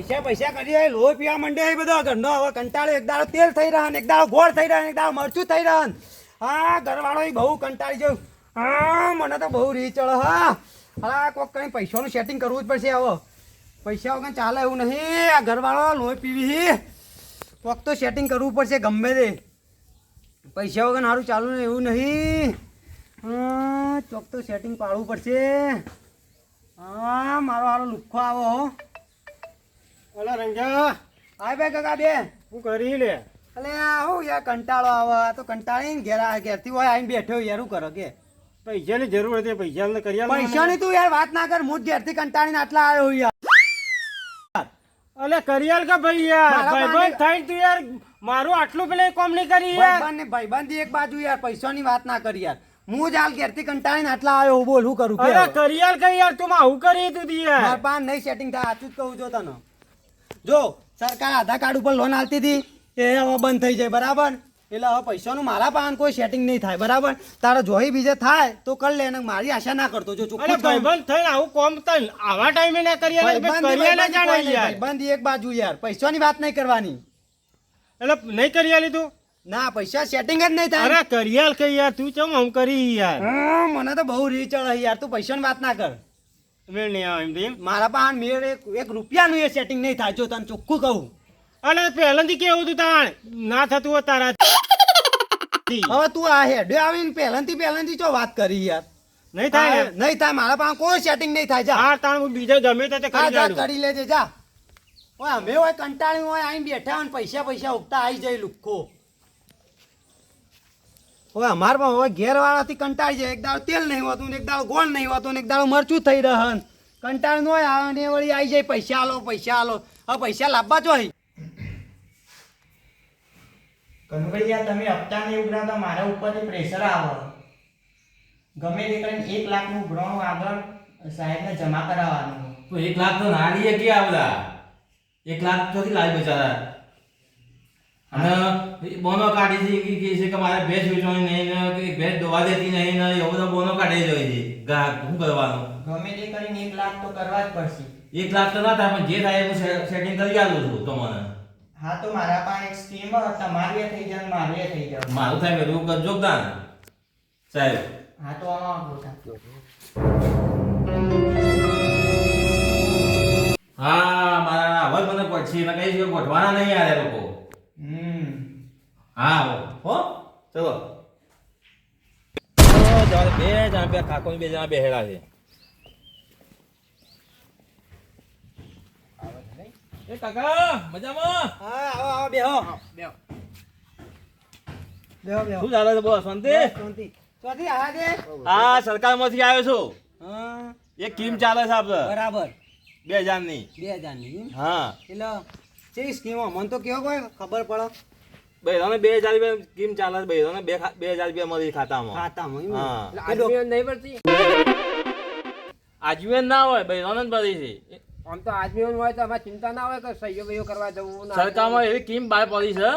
પૈસા પૈસા કરીએ લોહી પીવા માંડે એ બધો. ઘરનો હવે કંટાળો એક દાડો તેલ થઈ રહ્યા એક દાડો ગોળ થઈ રહ્યા એક દાડો મરચું થઈ રહ્યા હા, ઘરવાળો એ બહુ કંટાળી ગયો. હા, મને તો બહુ રી ચડો, હા. હા કોઈક કંઈ પૈસાનું સેટિંગ કરવું જ પડશે આવો. પૈસા વગર ચાલે એવું નહીં. આ ઘરવાળો લોહી પીવી કોક તો સેટિંગ કરવું પડશે ગમે તે. પૈસા વગર સારું ચાલુ ને એવું નહીં. ચોક તો સેટિંગ પાડવું પડશે. હા, મારો હારો લુખ્ખો આવો હો. અલા રંજા હાય ભાઈ કાકા બે હું કરી લે. અલે હું યાર કંટાળો આવે. આ તો કંટાળીને ઘેર ઘેરથી હોય આવીને બેઠો યાર શું કરો કે? પૈસાની જરૂર હતી પૈસા ને કરી. પૈસાની તું યાર વાત ના કર હું ઘેરથી કંટાળીને આટલા આવ્યો યાર. અલે કરિયાલ કે ભાઈ યાર? ભાઈબંધ થઈને તું યાર મારું આટલું પેલે કોમ નહીં કરી યાર. ભાઈબંધ ને ભાઈબંધી એક બાજુ યાર પૈસાની વાત ના કરી યાર. હું જ હાલ ઘેરથી કંટાળીને આટલા આવ્યો બોલ શું કરું કે અરે કરિયાલ કઈ યાર તું આવું કરી તું યાર. મારા પાન નહીં સેટિંગ થાય આટલું જ કહું છું તને. જો સરકાર આધાર કાર્ડ ઉપર લોન આલતી હતી એ હવે બંધ થઈ જાય બરાબર? એટલે હવે પૈસાનું મારા પાસે કોઈ સેટિંગ નહીં થાય બરાબર? તારા જોઈ બીજે થાય તો કર લે મારી આશા ના કરતો જો ચોખ્ખું. ભાઈબંધ થઈને આવું કોમ તને આવા ટાઈમે ના કરી આલે ભાઈબંધી- કરી જાણે યાર. ભાઈબંધી એક બાજુ યાર પૈસાની વાત નહીં કરવાની. એટલે નહીં કરી લીધું ના પૈસા સેટિંગ જ નહીં થાય. અરે કરી આલ કે યાર તું ચમ આમ કરી યાર? મને તો બહુ રી ચડે યાર તું પૈસાની વાત ના કર. મેળ નહીં આવે એમ તો એમ. મારા પાસે મેળ એક એક રૂપિયાનું એ સેટિંગ નહીં થાય જો તને ચોખ્ખું કહું. અને પહેલાથી કેવું તું તાણ? ના થતું હોય તારા હવે તું આ હેડે આવીને પહેલાંથી પહેલાંથી જો વાત કરી યાર? નહીં થાય નહીં થાય મારા પાસે કોઈ સેટિંગ નહીં થાય જા. હા તાણ હું બીજા ગમે તે કરી લેજે જા. ઓય અમે હોય કંટાળ્યું હોય આઈ બેઠા હોય ને પૈસા પૈસા ઉગતા આવી જાય લુખ્ખો હવે અમારમાં હવે ઘેરવાળાથી કંટાળી જાય. એક દાડો તેલ નહીં હોતું એક દાડો ગોળ નહીં હોતું એક દાડો મરચું થઈ રહન કંટાળ નો આવે ને વળી આવી જાય. પૈસા આલો પૈસા આલો. હવે પૈસા લાવવા જો કનુભાઈ તમે હપ્તા નહીં ઉઘરાવતા મારા ઉપર પ્રેશર આવે. ગમે તે કરીને એક લાખનું ઉઘરાણું આગળ સાહેબને જમા કરાવવાનું. તો એક લાખ તો ના લઈએ કે આવડા એક લાખ તો લાવી બચારા. અને બોનો કાઢી છે કે છે કે મારે ભેંસ વેચવાની નહીં ને કે ભેંસ દોવા દેતી નહીં ને એવો બધો બોનો કાઢી જોઈએ છે. ગ્રાહક શું કરવાનું? ગમે તે કરીને એક લાખ તો કરવા જ પડશે. એક લાખ તો ના થાય પણ જે થાય હું સેટિંગ કરી આલું છું તમને. હા તો મારા પાસે એક સ્કીમ હતા એ થઈ જાય મારે થઈ જાય. મારું થાય બધું કરજો યોગદાન સાહેબ. હા તો આમાં હા મારા અવાજ મને પછી મેં કહી છે ગોઠવાના નહીં આ લોકો. હમ. હા હો ચલો. બે જણા બે કાકો બે જણા બેહેલા છે. એ કાકા મજામાં? હા આવો આવો બેહો. બેહો. બેહો બેહો. શું ચાલે છે બોસ શાંતિ? શાંતિ. શાંતિ આ દે હા સરકારમાંથી આવ્યો છું. હા. એક કીમ ચાલે છે આપણે બરાબર. બે હજારની બે હજારની ની હા. એટલે કેવી સ્કીમો મને તો કેવો કોઈ ખબર પડે? બૈરાને બે હજાર રૂપિયા સ્કીમ ચાલે છે બૈરાને બે બે હજાર રૂપિયા મળી ખાતામાં. ખાતામાં એમ. ને? હા. એટલે ડોક- આજીવન ના હોય બૈરાને જ પડી છે. આમ તો આદમીઓ હોય તો અમારે ચિંતા ના હોય કે સહયોગ કરવા જવું ના સરકારમાં એવી સ્કીમ બહાર પડી છે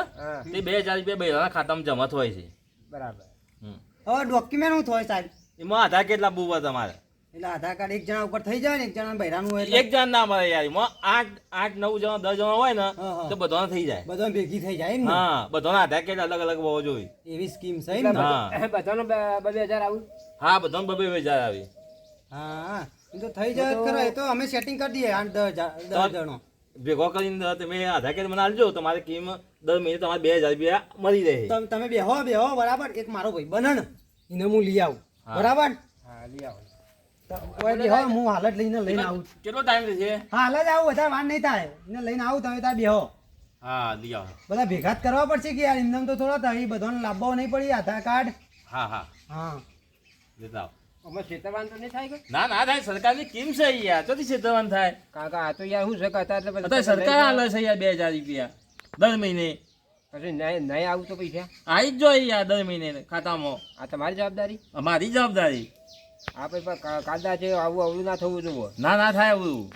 તે બે હજાર રૂપિયા બૈરાના ખાતામાં જમા હોય છે. બરાબર. હવે ડોક્યુમેન્ટ શું થાય સાહેબ? એમાં આધાર કેટલા બુવા તમારે? એટલે આધાર કાર્ડ એક જણા ઉપર થઈ જાય ને એક જણા બૈરાનું હોય એક જણ ના મળે યાર. આઠ આઠ નવ જણા દસ જણા હોય ને. તો બધાને થઈ જાય. બધા ભેગી થઈ જાય ને? હા બધાના આધાર કાર્ડ અલગ અલગ હોવો જોઈએ. એવી સ્કીમ છે ને? હા. બધાનો બે- બે બે હજાર આવું? હા બધાને બબે હજાર આવી. હા તો થઈ જાય જ એ તો અમે સેટિંગ કરી દઈએ આઠ દસ હજાર દસ જણો. ભેગો કરીને તમે આધાર કાર્ડ મને આપજો તમારે કિંમ દર મહિને તમારે બે હજાર રૂપિયા મળી રહે. તમે બેહો બેહો બરાબર. એક મારો ભાઈ બને ને. એને હું લઈ આવું. બરાબર? હા લઈ આવો. કોઈ બેહો હું હાલ જ લઈને લઈને આવું કેટલો ટાઈમ રહેશે? હાલ જ આવું વધારે વાર નહીં થાય. ને લઈને આવું તમે ત્યાં બેહો. હા લઈ આવો. બધા ભેગા જ કરવા પડશે કે યાર એમને તો થોડા થાય બધાને લાવવા નહીં પડી આધાર કાર્ડ. હા હા. હા. લેતા આવો અમે છેતરવાનું તો નહીં થાય ના ના થાય સરકારની સ્કીમ છે યાર. ચોથી છેતરવાનું થાય. કારણ આ તો યાર શું અત્યારે તો સરકાર હાલે છે યાર બે હજાર રૂપિયા. દર મહિને. પછી નહીં નહીં આવું તો પૈસા? આવી જ જોઈએ યાર દર મહિને ખાતામાં. આ તમારી જવાબદારી? અમારી જવાબદારી. આ પછી પણ કા- કાયદા છે આવું આવું ના થવું જોઈએ. ના ના થાય આવું.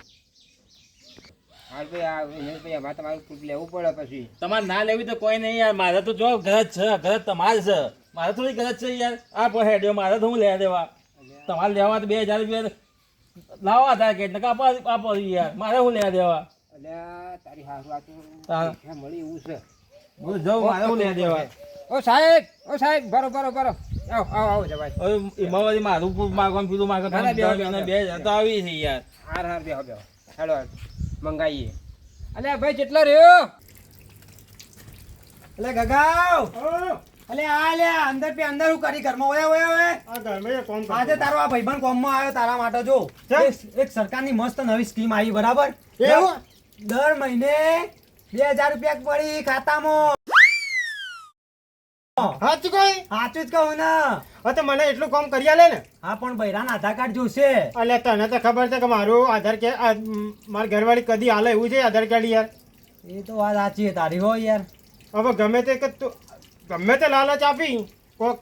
હાલ ભાઈ આ એને ભાઈ અમારે તમારું proof લેવું પડે પછી. તમારે ના લેવી તો કોઈ નહીં યાર. મારે તો જો ઘર છે ઘર તમારે છે. મારે થોડી ઘર છે યાર. આ પર હેડ્યો મારે તો હું લેવા દેવા? તમારે લેવા તો બે હજાર રૂપિયા લાવો આધાર કાર્ડ ને કાપો આપો યાર. મારે હું લેવા દેવા? તારી હારું મળી એવું છે. હું જાઉં મારે હું લેવા દેવા? ઓ સાહેબ ઓ સાહેબ બરો બરો બરો આવો આવો આવો જવાય. હવે મારું પૂર માગવાનું પેલું ના, ના, બે, માગવાનું બે, બે હજાર તો આવી છે યાર. હાર હાર બેહો બેહો. હેડો હેડો. મંગાઈએ. અલ્યા ભાઈ કેટલો રહ્યો? એટલે ગગાવ. અલે આ લે અંદર પે અંદર હું કરી ઘરમાં. ઓયા ઓયા ઓય. આ ઘરમાં કોમ. આજે તારો આ ભાઈબંધ કોમમાં આવ્યો તારા માટે જો. એક- એક સરકારની મસ્ત નવી સ્કીમ આવી બરાબર? એવું? દર મહિને બે હજાર રૂપિયા પડી ખાતામાં. સાચું કોઈ? સાચું જ કહું ને. હા તો મને એટલું કામ કરી આલે ને. હા પણ બૈરાના આધાર કાર્ડ જોશે. એટલે તને તો ખબર છે કે મારું આધાર કે મારી ઘરવાળી કદી હાલે એવું છે આધાર કાર્ડ યાર? એ તો વાત સાચી છે તારી હો યાર. હવે ગમે તે કે ગમે તે લાલચ આપી કોક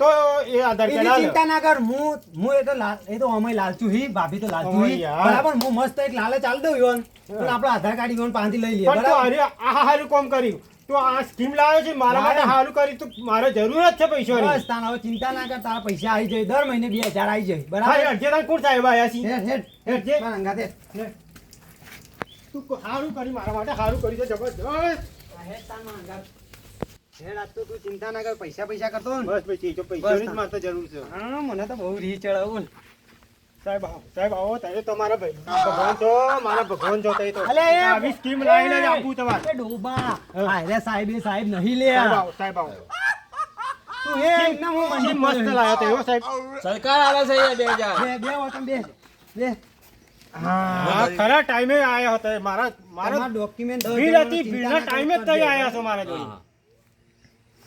તો એ આધાર કાર્ડ ચિંતા ના કર હું હું એ તો એ તો અમે લાલચુ હી ભાભી તો લાલચું હી. બરાબર હું મસ્ત એક લાલચ આલ દઉં યોન પણ આપણો આધાર કાર્ડ યોન પાંચથી લઈ લઈએ બરાબર? આ હારું કામ કર્યું. તું આ સ્કીમ લાવ્યો છે મારા માટે સારું કરી તો મારે જરૂર જ છે પૈસાની. બસ હવે ચિંતા ના કર તારા પૈસા આવી જાય દર મહિને 2000 આવી જાય બરાબર? અડધે તાણ કોણ સાહેબ આયા છે હેડ હેડ હેડ જે. મારા અંગાતે. તું હારું કરી મારા માટે હારું કરી છે જબરજસ્ત. આ હેડ તાન મારા અંગાત. હેડ આજ તો તું ચિંતા ના કર પૈસા પૈસા કરતો બસ પછી જો પૈસાની જ મારે જરૂર છે. હા મને તો બહુ રી ચડાવું સાહેબ આવો સાહેબ આવો તારે તો મારા ભાઈ ભગવાન છો મારા ભગવાન છો તઈ તો અલે આવી સ્કીમ લાવીને જ તમારે. ડોબા. આ સાહેબ એ સાહેબ નહીં લે. સાહેબ આવો સાહેબ આવો. તું એ એકદમ હું મસ્ત તો એવો સાહેબ. સરકાર આલે છે યાર બે હજાર. બે બે હો બે બે. હા ખરા ટાઈમે આયા હતા મારા મારા મારા ડોક્યુમેન્ટ ભીડ હતી ભીડના ટાઈમે જ તઈ આયા છો મારા જોડે.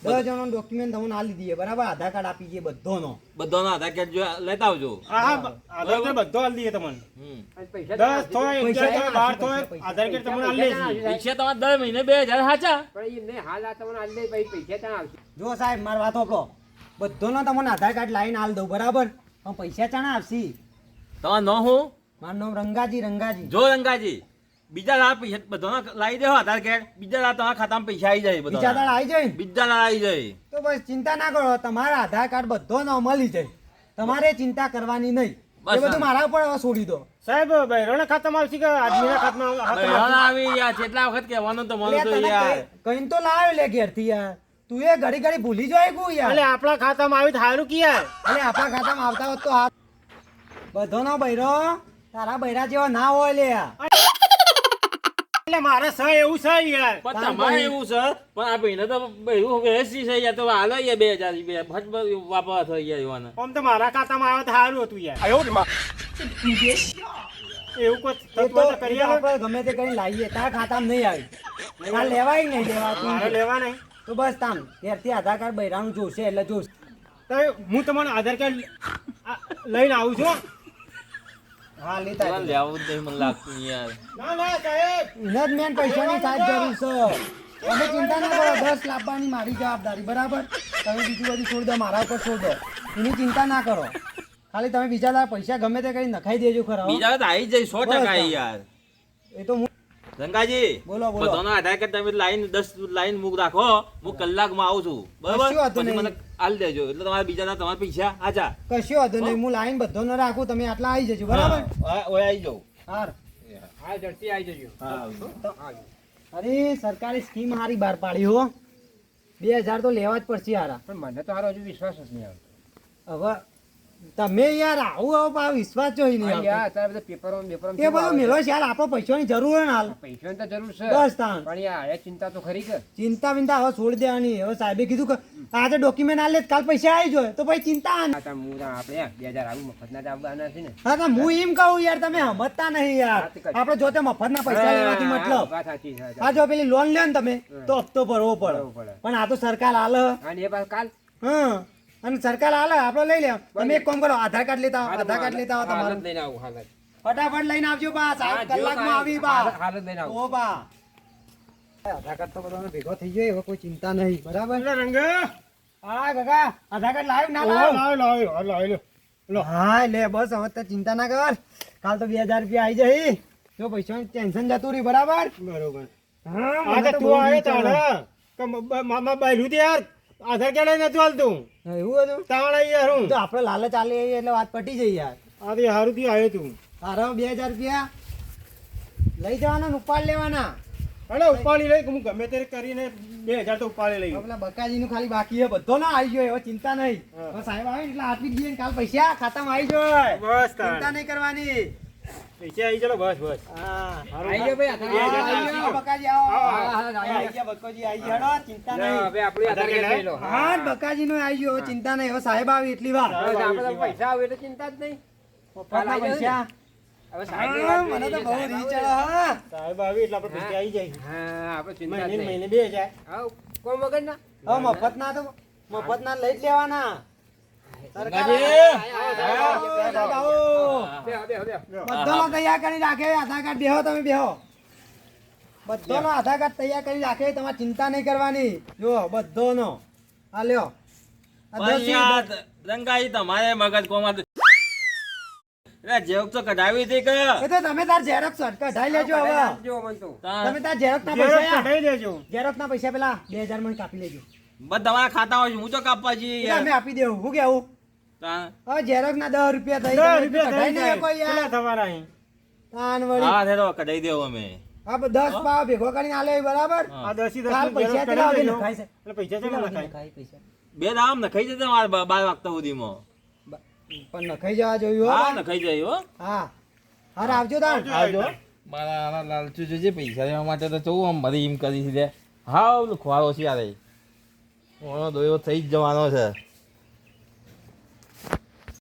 દસ જણનો ડોક્યુમેન્ટ તમને આલી દઈએ બરાબર? આધાર કાર્ડ આપી દઈએ બધોનો. બધાનો આધાર કાર્ડ જો લેતા આવજો. હા હા આધાર કાર્ડ બધો આલી દઈએ તમને. દસ થોય થોય બાર થોય આધાર કાર્ડ તમને આલી દઈએ પૈસા તમારે દર મહિને બે હજાર સાચા. પણ એમ હાલ આ તમને આલી દે ભાઈ પૈસા ત્યાં આવશે. જો સાહેબ મારી વાત હોપડો બધોનો તમને આધાર કાર્ડ લાઈન આલ દઉં બરાબર? પણ પૈસા ચાણા આવશે તમારું ન હું મારું નામ રંગાજી રંગાજી. જો રંગાજી. બીજા લાખ પૈસા બધાના લાવી દેવા આધાર કાર્ડ. બીજા લાખ તમારા ખાતામાં પૈસા આવી જાય બીજા બધા આવી જાય ને? બીજા લાખ આવી જાય. તો બસ ચિંતા ના કરો. તમારા આધાર કાર્ડ બધોનો મળી જાય. તમારે ચિંતા કરવાની નહીં. બસ એ બધું હા. મારા ઉપર હવે છોડી દો. સાહેબ બહેરોના ખાતામાં આવશે કે આદમીના ખાતામાં હાથમાં બહેરાના આવી યાર કેટલા વખત કહેવાનું તો મને તો યાર. કઈ- તો લાવ્યો લે ઘેરથી યાર. તું એ ઘડી ઘડી ભૂલી જાય ગુ યાર. એટલે આપણા ખાતામાં આવી તો સારું કે યાર? અલે આપણા ખાતામાં આવતા હોત તો આ બધોનો બૈરો. તારા બૈરા જેવા ના હોય લે એટલે મારે સહ એવું છે યાર. પણ તમારે એવું છે? પણ આ ભાઈને તો એવું વ્યવસ્થિત છે યાર તો હાલો યાર બે હજાર રૂપિયા. ફટ વાપર થઈ ગયા યુવાને. આમ તો મારા ખાતામાં આવે તો સારું હતું યાર. એવું કોઈ તત્વ તો તો એ કરી તો આલો. આપણે ગમે તે કરીને લાવીએ. તારા ખાતામાં નહીં આવી. તાર લેવાય નહીં મારે લેવા નહીં. તો બસ તામ ઘેરથી આધાર કાર્ડ બૈરાનું જોશે એટલે જોશે. તો હું તમારું આધાર કાર્ડ લઈને આવું છું હા લેતા તમારે લેવું જ નહીં મને લાગતું યાર. ના ના સાહેબ. એને મેન પૈસાની સાહેબ જરૂર છે તમે ચિંતા ના કરો દસ લાવવાની મારી જવાબદારી બરાબર? તમે બીજું બધું છોડી દો મારા ઉપર છોડ દો. એની ચિંતા ના કરો. ખાલી તમે બીજા પૈસા ગમે તે કરી નખાઈ દેજો ખરા બીજા તો આવી જાય સો ટકા યાર. એ તો હું રંગાજી બોલો, બોલો. બધાનો આધાર કાર્ડ તમે લાઈન દસ લાઈન મુક રાખો. હું કલાકમાં આવું છું. બરાબર? પછી નહીં. મને આલ દેજો. એટલે તમારે બીજા ના તમારા પૈસા આજા કશું વાંધો નહીં. હું? લાઈન બધો ન રાખું. તમે આટલા આવી જજો. બરાબર? હા, ઓય આવી જાઉં. હાર. હા ઝડપી આવી જજો. અરે સરકારી સ્કીમ હારી બહાર પાડી હો. બે હજાર તો લેવા જ પડશે હારા. પણ મને તો હારો હજુ વિશ્વાસ જ નહીં આવતો. હવે તમે યાર આવું આવું પા વિશ્વાસ જોઈ નહીં યાર, અત્યારે બધા પેપરો પેપરો એ બધો મેલો છે યાર આપણો પૈસાની જરૂર હોય ને હાલ? પૈસાની તો જરૂર છે બસ તાણ. પણ યાર એ ચિંતા તો ખરી કે. ચિંતા વિંતા હવે છોડી દેવાની. હવે સાહેબે કીધું કે આજે ડોક્યુમેન્ટ આલે કાલ પૈસા આવી જાય. તો પછી ચિંતા તાર આપણે બે હજાર આવું મફતના ના આવવાના છે ને. હા તો હું એમ કહું યાર તમે સમજતા નહીં યાર. આપણે જોતે મફતના પૈસા લેવાથી મતલબ. આ જો પેલી લોન લે ને તમે તો હપ્તો ભરવો પડે. પણ આ તો સરકાર હાલ અને એ પાછું કાલ? હા. અને સરકાર આલે આપણે લઈ લે. તમે એક કામ કરો આધાર કાર્ડ લેતા આવો આધાર કાર્ડ લેતા આવો તમારું. લઈને આવું હાલત ફટાફટ લઈને આવજો બા હા, સાત કલાકમાં આવી બા. હાલ- હાલ લઈને આવો. ઓ બા. આધાર કાર્ડ તો બધાનો ભેગો થઈ ગયો એવો કોઈ ચિંતા નહીં બરાબર? એટલે રંગા. હા કાકા આધાર કાર્ડ લાવ્યું ના લાવ્યું? લાવ્યો લાવ્યો હાલ લો. હા લે બસ હવે તો ચિંતા ના કર. કાલ તો બે હજાર રૂપિયા આવી જાય જો પૈસા ટેન્શન જતું રહ્યું બરાબર? બરોબર. હા આ તો આવે. કે મામા બાયરું તે યાર આધાર કાર્ડ નથી હાલતું. એવું હતું? તાણ આવી હારું તો આપણે લાલચ ચાલી આવી એટલે વાત પટી જઈ યાર. આ તે હારું થી આવ્યો તું. તારા બે હજાર રૂપિયા? લઈ જવાના ને ઉપાડ લેવાના? અરે ઉપાડી લઈ હું ગમે તે કરીને બે હજાર તો ઉપાડી લઈ હવે પેલા બકાજીનું ખાલી બાકી છે. બધો ના આવી ગયો એવો ચિંતા નહીં. સાહેબ આવે એટલે આપી જ દઈએ ને કાલ પૈસા ખાતામાં આવી જાય. બસ ચિંતા નહીં કરવાની. પૈસા આવી ચલો બસ બસ. હા. હારું. ગયો ભાઈ, આવો, આપી આવો, દો. બકાજી આવો. હા, હા, હા, એ આઈ ગયા બકોજી આઈ ગયા હેડો, ચિંતા નહીં. હવે આપણે આધાર કાર્ડ લઈ લો. હા બકાજી નું આવી ગયો ચિંતા નહીં. હવે સાહેબ આવી એટલી વાર. આપણે પૈસા આવે એટલે ચિંતા જ નહીં. મફતના પૈસા. હવે સાહેબની મને તો બહુ લઈએ. હા. સાહેબ આવી એટલે આપણે પૈસા આવી જાય. હા આપણે ચિંતા મહિને નહીં. મહિને બે જાય હા કોમ વગર ના હવે મફત ના તો મફત ના લઈ જ લેવાના. બધાનો તૈયાર કરી રાખે આધાર કાર્ડ બેહો તમે બેહો. બધાનો આધાર કાર્ડ તૈયાર કરી રાખે તમારે ચિંતા નહીં કરવાની. જો બધાનો. આ લ્યો. આ દસ પણ યાર, રંગાઈ તમારે મગજ કોમાં એટલે તો કઢાવી હતી કે? એ તો તમે તાર ઝેરોક્સ કઢાઈ લેજો હવે. જો મન તો. તાણ. તમે તાર ના પૈસા કઢાઈ ના પૈસા પેલા બે હજાર મને કાપી લેજો. બધા તમારા ખાતા છે, હું તો કાપવા અમે આપી દેવું. હું કેવું? તાણ. ના દસ રૂપિયા થઈ દસ રૂપિયા કઢાઈ નહીં જાય. યાર. તમારા અહીં? તાન વળી. હા તે કઢાઈ દેવું અમે. આ દસ પાવ ભેગો કરીને આલે બરાબર? આ દસી દસ પૈસા છે. એટલે પૈસા પૈસા. બે દામ નખાઈ મારે બાર વાગતા સુધીમાં. પણ નખાઈ જવા જોયું હો હા નખાઈ જાય હો. હા. હારે આવજો તાન આવજો. મારા આના લાલચુ જોજે પૈસા લેવા માટે તો ચવું આમ મારી એમ કરી છે હાવ ખોવાળો છે યાર ઓનો દોયો થઈ જ જવાનો છે.